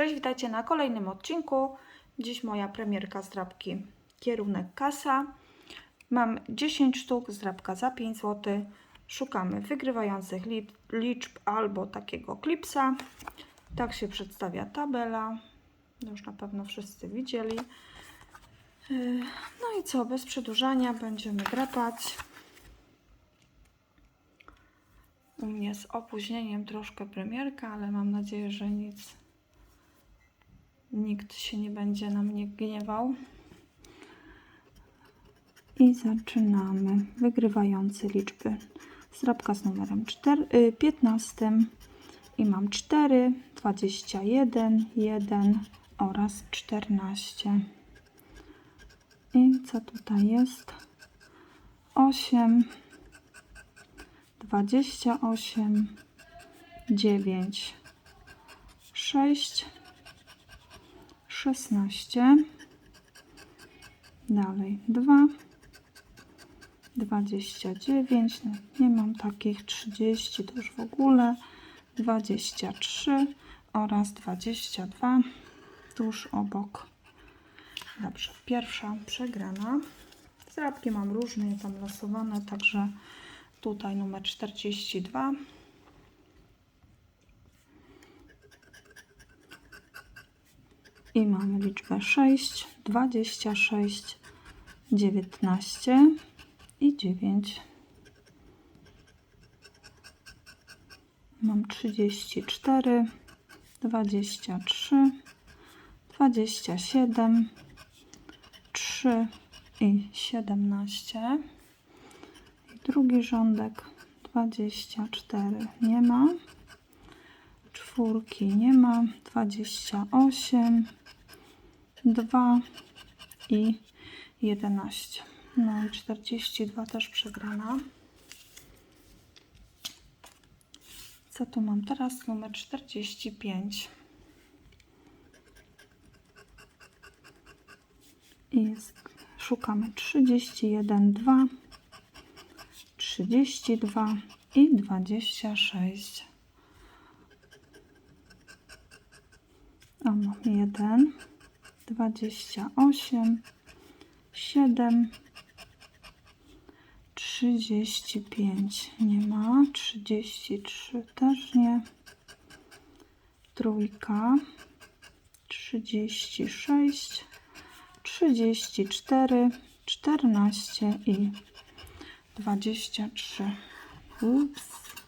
Cześć, witajcie na kolejnym odcinku. Dziś moja premierka zdrabki kierunek kasa. Mam 10 sztuk, zdrabka za 5 zł. Szukamy wygrywających liczb albo takiego klipsa. Tak się przedstawia tabela. Już na pewno wszyscy widzieli. No i co, bez przedłużania będziemy drapać. U mnie z opóźnieniem troszkę premierka, ale mam nadzieję, że nic, nikt się nie będzie na mnie gniewał. I zaczynamy. Wygrywający liczby. Zdrabka z numerem 4, y, 15 i mam 4, 21, 1 oraz 14. I co tutaj jest? 8, 28, 9, 6, 16, dalej 2, 29, no nie mam takich 30, to już w ogóle 23 oraz 22 tuż obok. Dobrze, pierwsza przegrana. Zrabki mam różne, tam losowane, także tutaj numer 42. I mamy liczbę 6, 26, 19 i 9. Mam 34, 23, 27, 3 i 17. I drugi rządek 24 nie ma. Czwórki nie ma. 28, 2 i 11. No i 42 też przegrana. Co tu mam teraz? Numer 45. I szukamy 31, 2, 32 i 26. O, mam 1, 28, 7, 35 nie ma, 33 też nie, trójka, 36, 34, 14 i 23. Ups.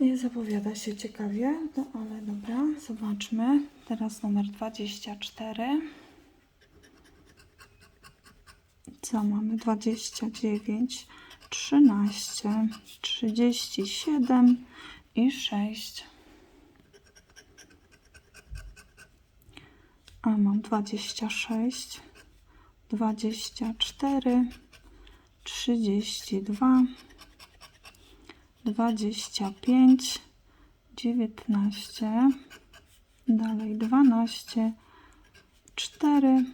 Nie zapowiada się ciekawie, no ale dobra, zobaczmy. Teraz numer 24. Co mamy? 29, 13, 37 i 6. A mam 26, 24, 32, 25, 19, dalej 12, 4,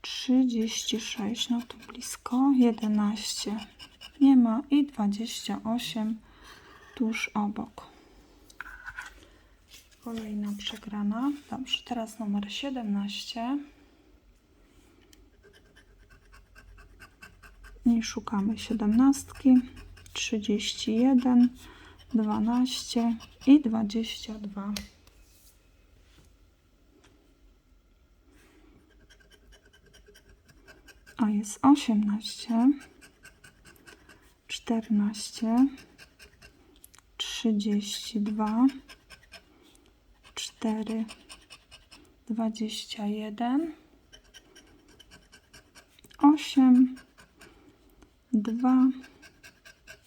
36, no to blisko, 11 nie ma i 28 tuż obok. Kolejna przegrana. Dobrze, teraz numer 17. I szukamy 17, 31, 12 i 22. A jest 18, 14, 32, 4, 21, 8, 2,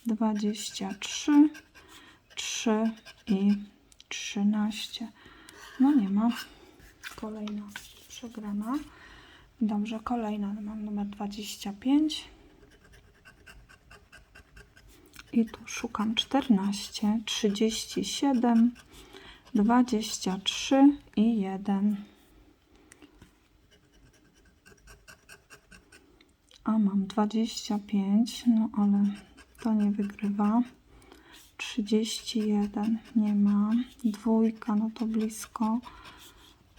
23, 3 i 13. No nie ma. Kolejna przegrana. Dobrze, kolejna. Mam numer 25. I tu szukam 14, 37, 23 i 1. A mam 25, no ale to nie wygrywa. 31 nie ma. Dwójka, no to blisko.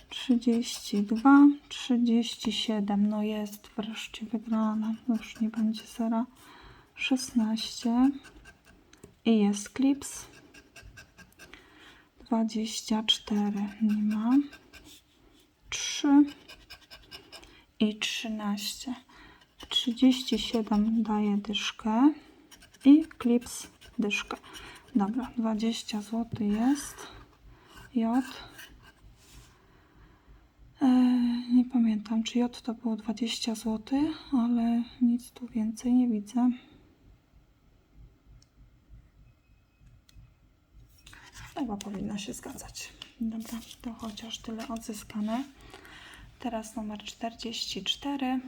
32, 37, no jest wreszcie wygrana. Już nie będzie zera. 16 i jest klips. 24 nie ma. 3 i 13. 37 daje dyszkę i klips dyszkę. Dobra, 20 zł jest. J. E, nie pamiętam, czy J to było 20 zł, ale nic tu więcej nie widzę. Chyba powinno się zgadzać. Dobra, to chociaż tyle odzyskane. Teraz numer 44.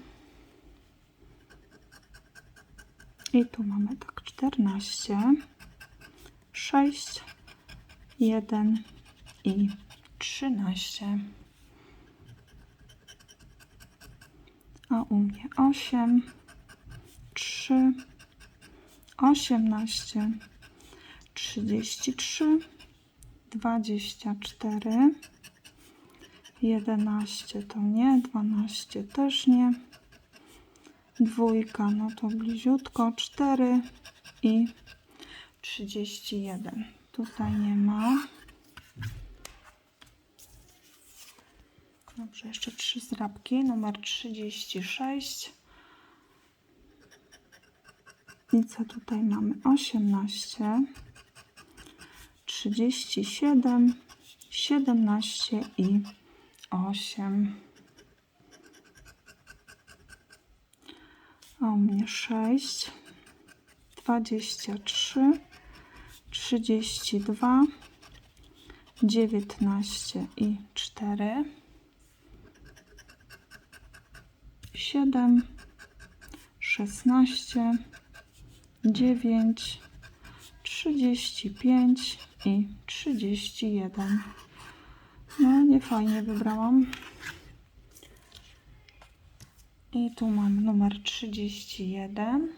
I tu mamy tak 14, 6, 1 i 13. A u mnie 8, 3, 18, 33, 24, 11 to nie, 12 też nie. Dwójka, no to bliziutko, 4 i 31. Tutaj nie ma. Dobrze, jeszcze trzy zrabki. Numer 36. I co tutaj mamy? 18, 37, 17 i 8. U mnie 6, 23, 32, 19 i 4, 7, 16, 9, 35 i 31. No, nie fajnie wybrałam. I tu mam numer 31.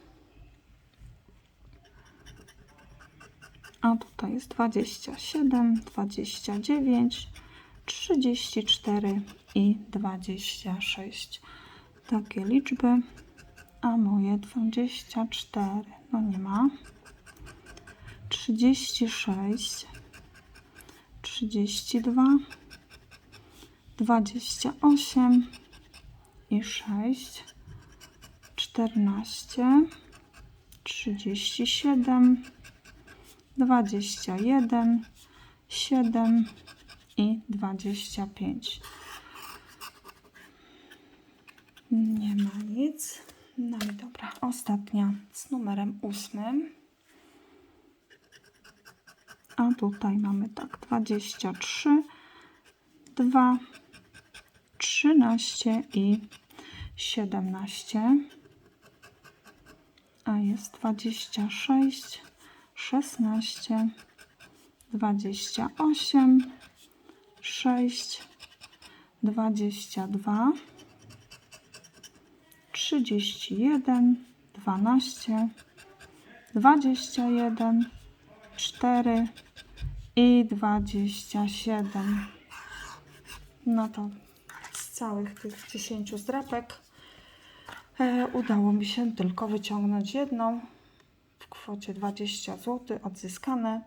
A tutaj jest 27, 29, 34 i 26. Takie liczby. A moje 24. No nie ma. 36, 32, 28 i 6, 14, 37, 21, 7 i 25. Nie ma nic. No i dobra, ostatnia z numerem ósmym. A tutaj mamy tak 23, 2, 13 i 17. A jest 26, 16, 28, 6, 22, 31, 12, 21, 4 i 27. No to całych tych 10 zdrapek e, udało mi się tylko wyciągnąć jedną w kwocie 20 zł odzyskane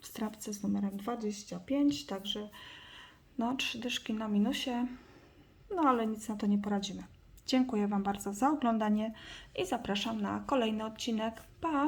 w strapce z numerem 25, także no trzy dyszki na minusie, no ale nic na to nie poradzimy. Dziękuję Wam bardzo za oglądanie i zapraszam na kolejny odcinek. Pa!